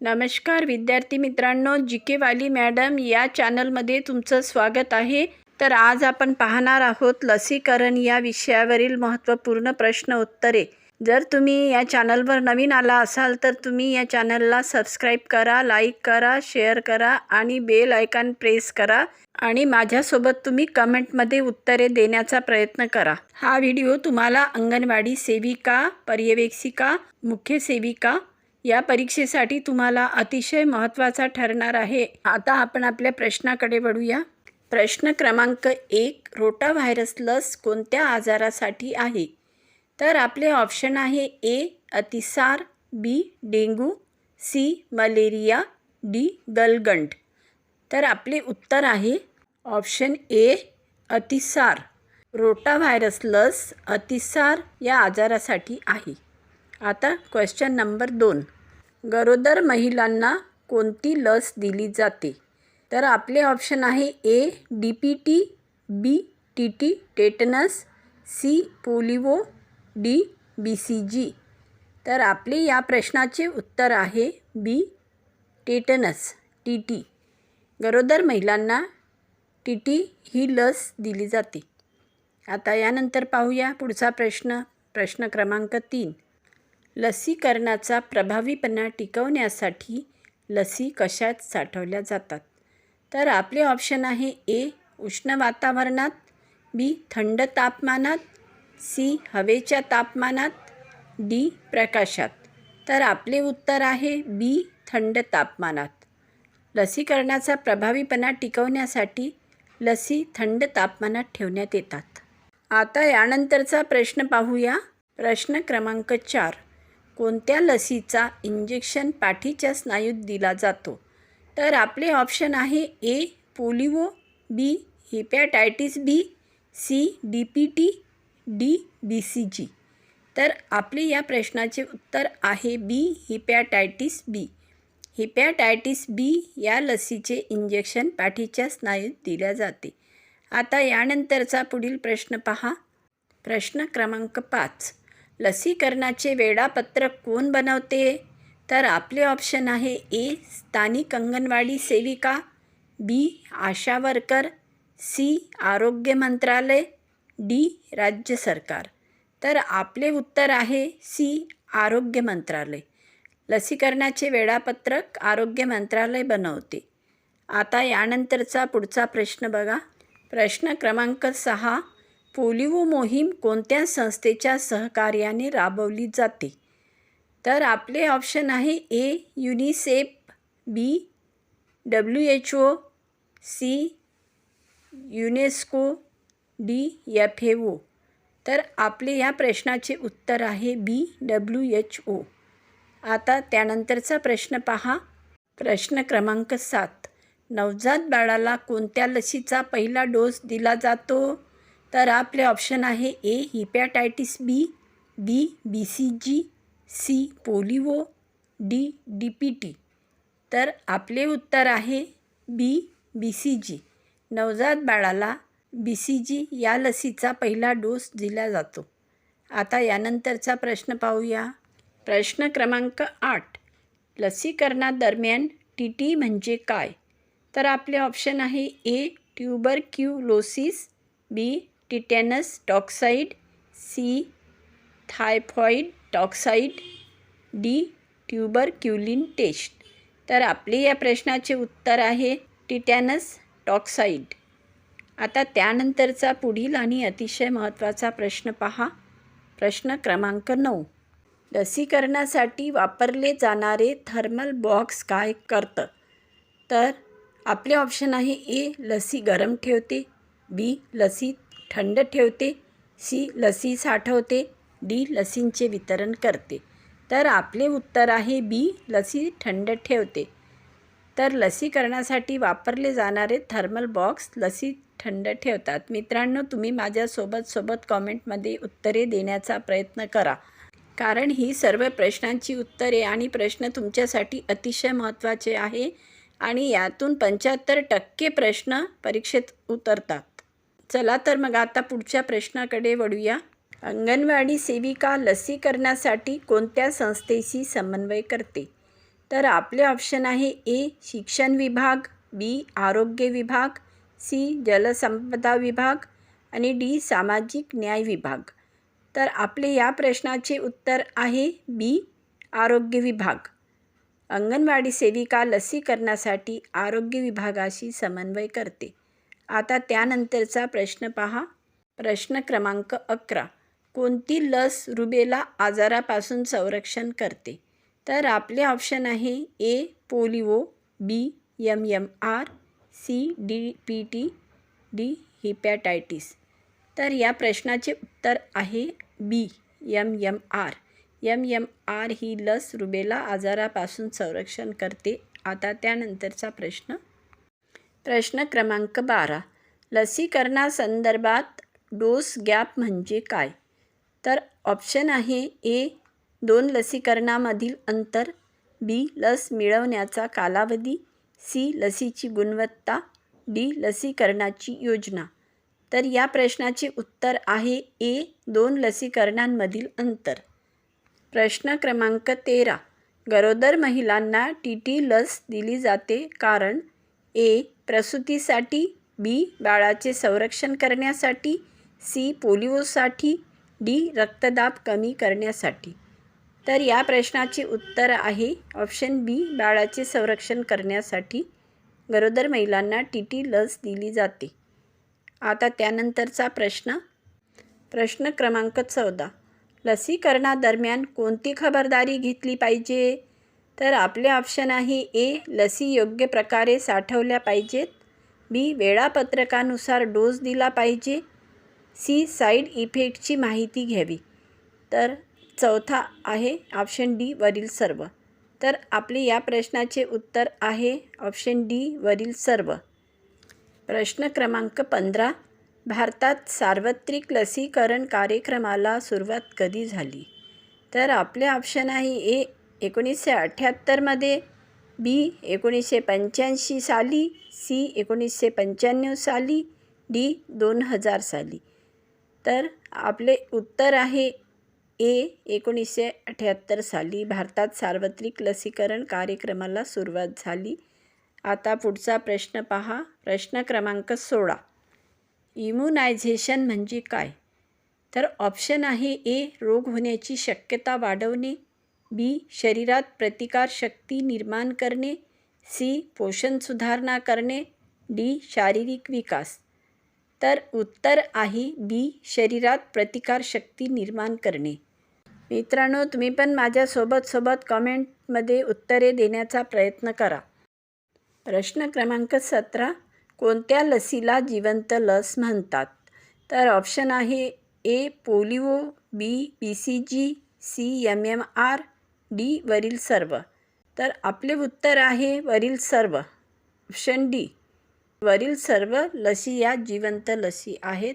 नमस्कार विद्यार्थी मित्रांनो जी के वाली मॅडम या चॅनलमध्ये तुमचं स्वागत आहे. तर आज आपण पाहणार आहोत लसीकरण या विषयावरील महत्त्वपूर्ण प्रश्न उत्तरे. जर तुम्ही या चॅनलवर नवीन आला असाल तर तुम्ही या चॅनलला सबस्क्राईब करा लाईक करा शेअर करा आणि बेल आयकॉन प्रेस करा आणि माझ्यासोबत तुम्ही कमेंटमध्ये उत्तरे देण्याचा प्रयत्न करा. हा व्हिडिओ तुम्हाला अंगणवाडी सेविका पर्यवेक्षिका मुख्य सेविका या परीक्षेसाठी तुम्हाला अतिशय महत्त्वाचा ठरणार आहे. आता आपण आपल्या प्रश्नाकडे वळूया. प्रश्न क्रमांक एक रोटा व्हायरस लस कोणत्या आजारासाठी आहे? तर आपले ऑप्शन आहे ए अतिसार B dengue C malaria D गलगंड तर आपले उत्तर आहे ऑप्शन ए अतिसार. रोटा व्हायरस लस अतिसार या आजारासाठी आहे. आता क्वेश्चन नंबर दोन. गरोदर महिलांना कोणती लस दिली जाते? तर आपले ऑप्शन आहे A D P T B T T tetanus C polio D B C G तर आपले या प्रश्नाचे उत्तर आहे बी टेटनस टी टी गरोदर महिलांना टी टी ही लस दिली जाते. आता यानंतर पाहूया पुढचा प्रश्न. प्रश्न क्रमांक तीन. लसीकरणाचा प्रभावीपणा टिकवण्यासाठी लसी कशात साठवल्या जातात? तर आपले ऑप्शन आहे ए उष्ण वातावरणात बी थंड तापमानात सी हवेच्या तापमानात डी प्रकाशात. तर आपले उत्तर आहे बी थंड तापमानात. लसीकरणाचा प्रभावीपणा टिकवण्यासाठी लसी थंड तापमानात ठेवण्यात येतात. आता यानंतरचा प्रश्न पाहूया. प्रश्न क्रमांक चार. कोणत्या लसीचा इंजेक्शन पाठीच्या स्नायूत दिला जातो? तर आपले ऑप्शन आहे A polio B hepatitis B C D P T D B C G तर आपले या प्रश्नाचे उत्तर आहे बी हिपॅटायटिस बी. हिपॅटायटिस बी या लसीचे इंजेक्शन पाठीच्या स्नायूत दिल्या जाते. आता यानंतरचा पुढील प्रश्न पहा. प्रश्न क्रमांक पाच. लसीकरणाचे वेळापत्रक कोण बनवते? तर आपले ऑप्शन आहे ए स्थानिक अंगणवाडी सेविका बी आशा वर्कर सी आरोग्य मंत्रालय डी राज्य सरकार. तर आपले उत्तर आहे सी आरोग्य मंत्रालय. लसीकरणाचे वेळापत्रक आरोग्य मंत्रालय बनवते. आता यानंतरचा पुढचा प्रश्न बघा. प्रश्न क्रमांक सहा पोलिओ मोहीम कोणत्या संस्थेच्या सहकार्याने राबवली जाते? तर आपले ऑप्शन आहे A UNICEF B W H O C UNESCO D F A O. तर आपले या प्रश्नाचे उत्तर आहे बी डब्ल्यू एच ओ. आता त्यानंतरचा प्रश्न पहा. प्रश्न क्रमांक सात. नवजात बाळाला कोणत्या लसीचा पहिला डोस दिला जातो? तर आपले ऑप्शन आहे A hepatitis B B B C G C polio D D P T तर आपले उत्तर आहे बी बी सी जी नवजात बाळाला बी सी जी या लसीचा पहिला डोस दिला जातो. आता यानंतरचा प्रश्न पाहूया. प्रश्न क्रमांक आठ. लसीकरणादरम्यान टी टी म्हणजे काय? तर आपले ऑप्शन आहे A tuberculosis B tetanus toxoid C typhoid toxoid D tuberculin test. तर आपले या प्रश्नाचे उत्तर आहे टिटॅनस टॉक्साईड आता त्यानंतरचा पुढील आणि अतिशय महत्त्वाचा प्रश्न पहा. प्रश्न क्रमांक नऊ. लसीकरणासाठी वापरले जाणारे थर्मल बॉक्स काय करतं? तर आपले ऑप्शन आहे ए लसी गरम ठेवते बी लसी थंड ठेवते. सी लसी साठवते. डी लसींचे वितरण करते. तर आपले उत्तर आहे बी लसी थंड ठेवते. तर लसीकरणासाठी वापरले जाणारे थर्मल बॉक्स लसी थंड ठेवतात. मित्रांनो तुम्ही माझ्यासोबत सोबत कॉमेंटमध्ये उत्तरे देण्याचा प्रयत्न करा. कारण ही सर्व प्रश्नांची उत्तरे आणि प्रश्न तुमच्यासाठी अतिशय महत्त्वाचे आहे आणि यातून पंच्याहत्तर टक्के प्रश्न परीक्षेत उतरतात. चला तर मग आता पुढच्या प्रश्नाकडे वळूया. अंगणवाडी सेविका लसीकरणासाठी कोणत्या संस्थेशी समन्वय करते? तर आपले ऑप्शन आहे ए शिक्षण विभाग बी आरोग्य विभाग सी जलसंपदा विभाग आणि डी सामाजिक न्याय विभाग. तर आपले या प्रश्नाचे उत्तर आहे बी आरोग्य विभाग. अंगणवाडी सेविका लसीकरणासाठी आरोग्य विभागाशी समन्वय करते. आता त्यानंतरचा प्रश्न पहा. प्रश्न क्रमांक अकरा. कोणती लस रुबेला आजारापासून संरक्षण करते? तर आपले ऑप्शन आहे A polio B M M R C D P T D hepatitis तर या प्रश्नाचे उत्तर आहे B M M R M M R ही लस रुबेला आजारापासून संरक्षण करते. आता त्यानंतरचा प्रश्न प्रश्न क्रमांक बारा. लसीकरणासंदर्भात डोस गॅप म्हणजे काय? तर ऑप्शन आहे ए दोन लसीकरणामधील अंतर बी लस मिळवण्याचा कालावधी सी लसीची गुणवत्ता डी लसीकरणाची योजना. तर या प्रश्नाचे उत्तर आहे ए दोन लसीकरणांमधील अंतर. प्रश्न क्रमांक तेरा. गरोदर महिलांना टी टी लस दिली जाते कारण ए प्रसूतीसाठी बी. बाळाचे संरक्षण करण्यासाठी सी. पोलिओसाठी डी. रक्तदाब कमी करण्यासाठी. तर या प्रश्नाचे उत्तर आहे ऑप्शन बी बाळाचे संरक्षण करण्यासाठी. गरोदर महिलांना टी टी लस दिली जाते. आता त्यानंतरचा प्रश्न. प्रश्न क्रमांक चौदा. लसीकरणादरम्यान कोणती खबरदारी घेतली पाहिजे? तर आपले ऑप्शन आहे ए लसी योग्य प्रकारे साठवल्या पाहिजेत. बी वेळापत्रकानुसार डोस दिला पाहिजे. सी साईड इफेक्टची माहिती घ्यावी. तर चौथा आहे ऑप्शन डी वरील सर्व. तर आपले या प्रश्नाचे उत्तर आहे ऑप्शन डी वरील सर्व. प्रश्न क्रमांक पंधरा. भारतात सार्वत्रिक लसीकरण कार्यक्रमाला सुरुवात कधी झाली? तर आपले ऑप्शन आहे ए एकोणीसशे अठ्ठ्याहत्तरमध्ये बी एकोणीसशे पंच्याऐंशी साली सी एकोणीसशे पंच्याण्णव साली डी दोन हजार साली. तर आपले उत्तर आहे ए एकोणीसशे अठ्ठ्याहत्तर साली. भारतात सार्वत्रिक लसीकरण कार्यक्रमाला सुरुवात झाली. आता पुढचा प्रश्न पहा. प्रश्न क्रमांक सोळा. इम्युनायझेशन म्हणजे काय? तर ऑप्शन आहे ए रोग होण्याची शक्यता वाढवणे. बी. शरीरात प्रतिकारशक्ती निर्माण करणे. सी. पोषण सुधारणा करणे. डी. शारीरिक विकास. तर उत्तर आहे बी. शरीरात प्रतिकारशक्ती निर्माण करणे. मित्रांनो तुम्ही पण माझ्यासोबत सोबत कमेंटमध्ये उत्तरे देण्याचा प्रयत्न करा. प्रश्न क्रमांक सतरा कोणत्या लसीला जिवंत लस म्हणतात? तर ऑप्शन आहे A polio B B C G C M M R D वरील सर्व. तर आपले उत्तर आहे वरील सर्व. Option D. वरील सर्व लसी या जिवंत लसी आहेत.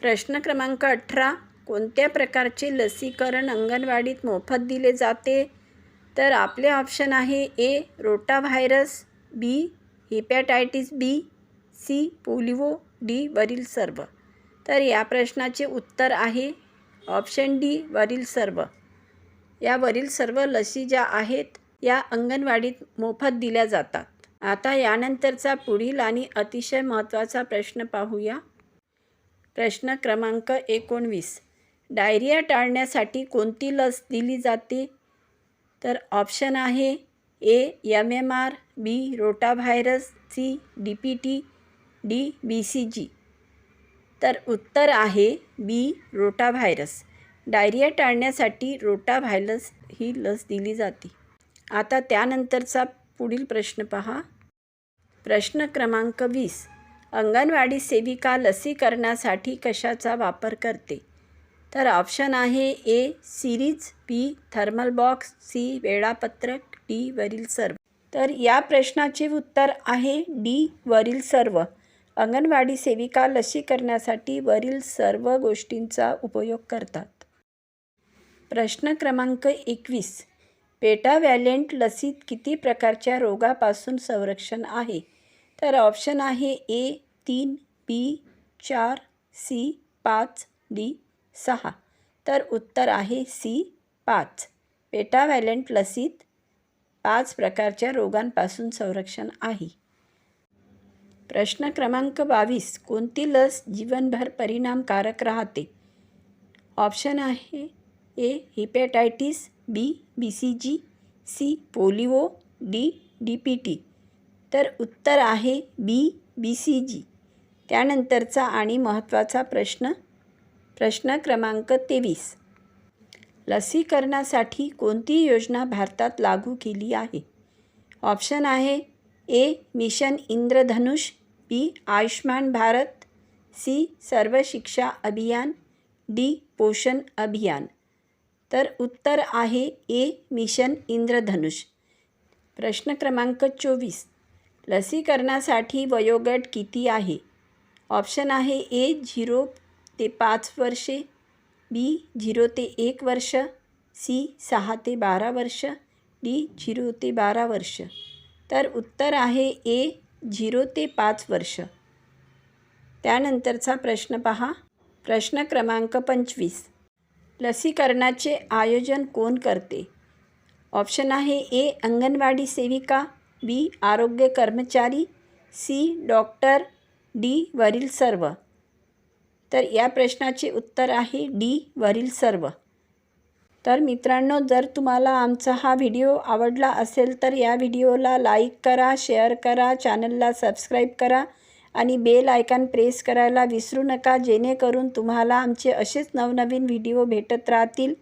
प्रश्न क्रमांक अठरा. कोणत्या प्रकारचे लसीकरण अंगणवाडीत मोफत दिले जाते? तर आपले ऑप्शन आहे A. Rotavirus B. Hepatitis B. C. Polio D. वरील सर्व. तर या प्रश्नाचे उत्तर आहे. Option D. वरील सर्व. यावरील सर्व लसी ज्या आहेत या अंगणवाडीत मोफत दिल्या जातात. आता यानंतरचा पुढील आणि अतिशय महत्त्वाचा प्रश्न पाहूया. प्रश्न क्रमांक एकोणवीस. डायरिया टाळण्यासाठी कोणती लस दिली जाते? तर ऑप्शन आहे A M M R B rotavirus C D P T D B C G. तर उत्तर आहे बी रोटाव्हायरस. डायरिया टाळण्यासाठी रोटा व्हायलस ही लस दिली जाते. आता त्यानंतरचा पुढील प्रश्न पहा. प्रश्न क्रमांक वीस. अंगणवाडी सेविका लसीकरणासाठी कशाचा वापर करते? तर ऑप्शन आहे A series B thermal box C वेळापत्रक डी वरील सर्व. तर या प्रश्नाचे उत्तर आहे डी वरील सर्व. अंगणवाडी सेविका लसीकरणासाठी वरील सर्व गोष्टींचा उपयोग करतात. प्रश्न क्रमांक एकवीस. पेटावॅलेंट लसीत किती प्रकारच्या रोगापासून संरक्षण आहे? तर ऑप्शन आहे ए तीन बी चार सी पाच डी सहा. तर उत्तर आहे सी पाच. पेटावॅलेंट लसीत पाच प्रकारच्या रोगांपासून संरक्षण आहे. प्रश्न क्रमांक बावीस. कोणती लस जीवनभर परिणामकारक राहते? ऑप्शन आहे A hepatitis B B C G C polio D D P T तर उत्तर आहे बी बी सी जी त्यानंतरचा आणि महत्त्वाचा प्रश्न प्रश्न क्रमांक तेवीस. लसीकरणासाठी कोणती योजना भारतात लागू केली आहे? ऑप्शन आहे A mission Indradhanush B Ayushman Bharat C Sarva Shiksha Abhiyan D पोषण अभियान. तर उत्तर आहे ए मिशन इंद्रधनुष. प्रश्न क्रमांक चोवीस. लसीकरणासाठी वयोगट किती आहे? ऑप्शन आहे ए झिरो ते पाच वर्षे बी झिरो ते एक वर्ष सी सहा ते बारा वर्ष डी झिरो ते बारा वर्ष. तर उत्तर आहे ए झिरो ते पाच वर्ष. त्यानंतरचा प्रश्न पहा. प्रश्न क्रमांक पंचवीस. लसीकरणाचे आयोजन कोण करते? ऑप्शन आहे ए अंगणवाडी सेविका बी आरोग्य कर्मचारी सी डॉक्टर डी वरील सर्व. तर या प्रश्नाचे उत्तर आहे डी वरील सर्व. तर मित्रांनो जर तुम्हाला आमचा हा व्हिडिओ आवडला असेल तर या व्हिडिओला लाईक करा शेअर करा चॅनलला सबस्क्राईब करा. आणि बेल आयकॉन प्रेस करायला विसरू नका जेणेकरून तुम्हाला आमचे असेच नवनवीन व्हिडिओ भेटत राहतील.